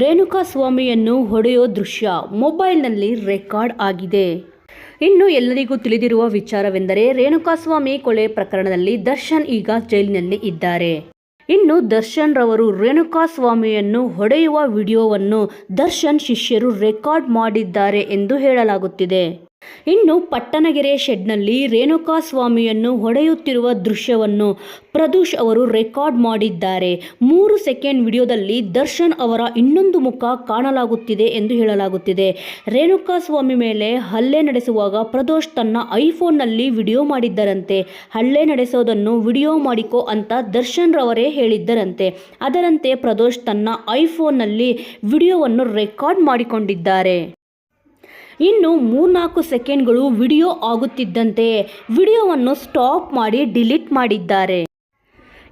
ರೇಣುಕಾ ಸ್ವಾಮಿಯನ್ನು ಹೊಡೆಯೋ ದೃಶ್ಯ ಮೊಬೈಲ್ನಲ್ಲಿ ರೆಕಾರ್ಡ್ ಆಗಿದೆ. ಇನ್ನು ಎಲ್ಲರಿಗೂ ತಿಳಿದಿರುವ ವಿಚಾರವೆಂದರೆ ರೇಣುಕಾಸ್ವಾಮಿ ಕೊಲೆ ಪ್ರಕರಣದಲ್ಲಿ ದರ್ಶನ್ ಈಗ ಜೈಲಿನಲ್ಲಿ ಇದ್ದಾರೆ. ಇನ್ನು ದರ್ಶನ್ ರವರು ರೇಣುಕಾಸ್ವಾಮಿಯನ್ನು ಹೊಡೆಯುವ ವಿಡಿಯೋವನ್ನು ದರ್ಶನ್ ಶಿಷ್ಯರು ರೆಕಾರ್ಡ್ ಮಾಡಿದ್ದಾರೆ ಎಂದು ಹೇಳಲಾಗುತ್ತಿದೆ. ಇನ್ನು ಪಟ್ಟಣಗೆರೆ ಶೆಡ್ನಲ್ಲಿ ರೇಣುಕಾ ಸ್ವಾಮಿಯನ್ನು ಹೊಡೆಯುತ್ತಿರುವ ದೃಶ್ಯವನ್ನು ಪ್ರದೂಷ್ ಅವರು ರೆಕಾರ್ಡ್ ಮಾಡಿದ್ದಾರೆ. ಮೂರು ಸೆಕೆಂಡ್ ವಿಡಿಯೋದಲ್ಲಿ ದರ್ಶನ್ ಅವರ ಇನ್ನೊಂದು ಮುಖ ಕಾಣಲಾಗುತ್ತಿದೆ ಎಂದು ಹೇಳಲಾಗುತ್ತಿದೆ. ರೇಣುಕಾ ಸ್ವಾಮಿ ಮೇಲೆ ಹಲ್ಲೆ ನಡೆಸುವಾಗ ಪ್ರದೋಷ್ ತನ್ನ ಐಫೋನ್ನಲ್ಲಿ ವಿಡಿಯೋ ಮಾಡಿದ್ದರಂತೆ. ಹಲ್ಲೆ ನಡೆಸೋದನ್ನು ವಿಡಿಯೋ ಮಾಡಿಕೋ ಅಂತ ದರ್ಶನ್ ರವರೇ ಹೇಳಿದ್ದರಂತೆ. ಅದರಂತೆ ಪ್ರದೋಷ್ ತನ್ನ ಐಫೋನ್ನಲ್ಲಿ ವಿಡಿಯೋವನ್ನು ರೆಕಾರ್ಡ್ ಮಾಡಿಕೊಂಡಿದ್ದಾರೆ. ಇನ್ನು ಮೂರ್ನಾಲ್ಕು ಸೆಕೆಂಡ್ಗಳು ವಿಡಿಯೋ ಆಗುತ್ತಿದ್ದಂತೆ ವಿಡಿಯೋವನ್ನು ಸ್ಟಾಪ್ ಮಾಡಿ ಡಿಲೀಟ್ ಮಾಡಿದ್ದಾರೆ.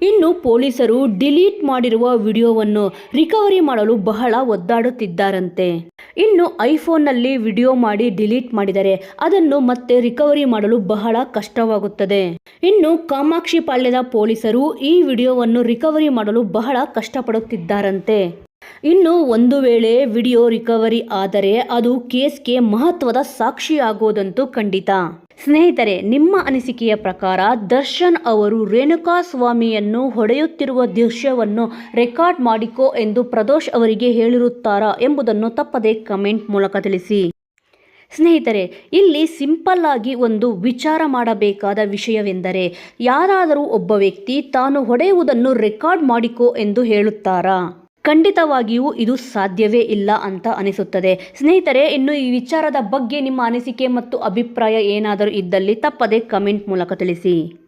ಇನ್ನು ಪೊಲೀಸರು ಡಿಲೀಟ್ ಮಾಡಿರುವ ವಿಡಿಯೋವನ್ನು ರಿಕವರಿ ಮಾಡಲು ಬಹಳ ಒದ್ದಾಡುತ್ತಿದ್ದಾರಂತೆ. ಇನ್ನು ಐಫೋನ್ನಲ್ಲಿ ವಿಡಿಯೋ ಮಾಡಿ ಡಿಲೀಟ್ ಮಾಡಿದರೆ ಅದನ್ನು ಮತ್ತೆ ರಿಕವರಿ ಮಾಡಲು ಬಹಳ ಕಷ್ಟವಾಗುತ್ತದೆ. ಇನ್ನು ಕಾಮಾಕ್ಷಿ ಪಾಳ್ಯದ ಪೊಲೀಸರು ಈ ವಿಡಿಯೋವನ್ನು ರಿಕವರಿ ಮಾಡಲು ಬಹಳ ಕಷ್ಟಪಡುತ್ತಿದ್ದಾರಂತೆ. ಇನ್ನು ಒಂದು ವೇಳೆ ವಿಡಿಯೋ ರಿಕವರಿ ಆದರೆ ಅದು ಕೇಸ್ಗೆ ಮಹತ್ವದ ಸಾಕ್ಷಿಯಾಗೋದಂತೂ ಖಂಡಿತ. ಸ್ನೇಹಿತರೆ, ನಿಮ್ಮ ಅನಿಸಿಕೆಯ ಪ್ರಕಾರ ದರ್ಶನ್ ಅವರು ರೇಣುಕಾ ಸ್ವಾಮಿಯನ್ನು ಹೊಡೆಯುತ್ತಿರುವ ದೃಶ್ಯವನ್ನು ರೆಕಾರ್ಡ್ ಮಾಡಿಕೋ ಎಂದು ಪ್ರದೋಷ್ ಅವರಿಗೆ ಹೇಳಿರುತ್ತಾರಾ ಎಂಬುದನ್ನು ತಪ್ಪದೆ ಕಮೆಂಟ್ ಮೂಲಕ ತಿಳಿಸಿ. ಸ್ನೇಹಿತರೆ, ಇಲ್ಲಿ ಸಿಂಪಲ್ ಆಗಿ ಒಂದು ವಿಚಾರ ಮಾಡಬೇಕಾದ ವಿಷಯವೆಂದರೆ, ಯಾರಾದರೂ ಒಬ್ಬ ವ್ಯಕ್ತಿ ತಾನು ಹೊಡೆಯುವುದನ್ನು ರೆಕಾರ್ಡ್ ಮಾಡಿಕೋ ಎಂದು ಹೇಳುತ್ತಾರಾ? ಖಂಡಿತವಾಗಿಯೂ ಇದು ಸಾಧ್ಯವೇ ಇಲ್ಲ ಅಂತ ಅನಿಸುತ್ತದೆ. ಸ್ನೇಹಿತರೆ, ಇನ್ನು ಈ ವಿಚಾರದ ಬಗ್ಗೆ ನಿಮ್ಮ ಅನಿಸಿಕೆ ಮತ್ತು ಅಭಿಪ್ರಾಯ ಏನಾದರೂ ಇದ್ದಲ್ಲಿ ತಪ್ಪದೆ ಕಮೆಂಟ್ ಮೂಲಕ ತಿಳಿಸಿ.